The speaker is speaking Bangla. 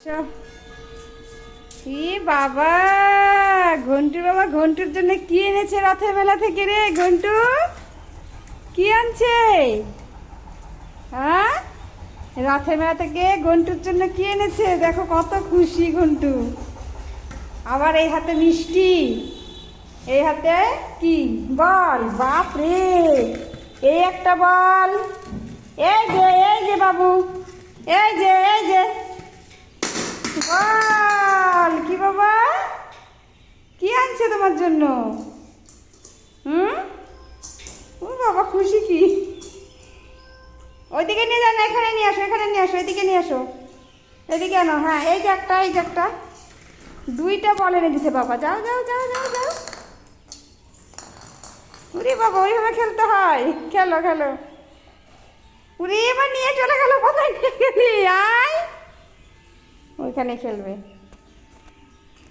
চ। ই বাবা, ঘন্টু বাবা, ঘন্টুর জন্য কি এনেছে রথের মেলা থেকে রে, ঘন্টু? কি আনছে? হ্যাঁ? রথের মেলা থেকে ঘন্টুর জন্য কি এনেছে? দেখো কত খুশি ঘন্টু। আবার এই হাতে মিষ্টি। এই হাতে কি? বল, বাপ রে। এই একটা বল। এই যে এই যে বাবু। এই যে এই যে বল কি বাবা কি আনছে তোমার জন্য। হুম? ও বাবা, খুশি কি? ওইদিকে নিয়ে যান এখানে নিয়ে আসো, এখানে নিয়ে আসো, এদিকে নিয়ে আসো। এদিকে আনো হ্যাঁ এই যে একটা, এই যে একটা। দুইটা বল এনে দিছে বাবা, যাও যাও যাও যাও যাও। উরে বাবা, ওইভাবে খেলতে হয়। খেলো খেলো। উরে এবার নিয়ে চলে গেল, কোথায় নিয়ে আয়। ওইখানে খেলবে।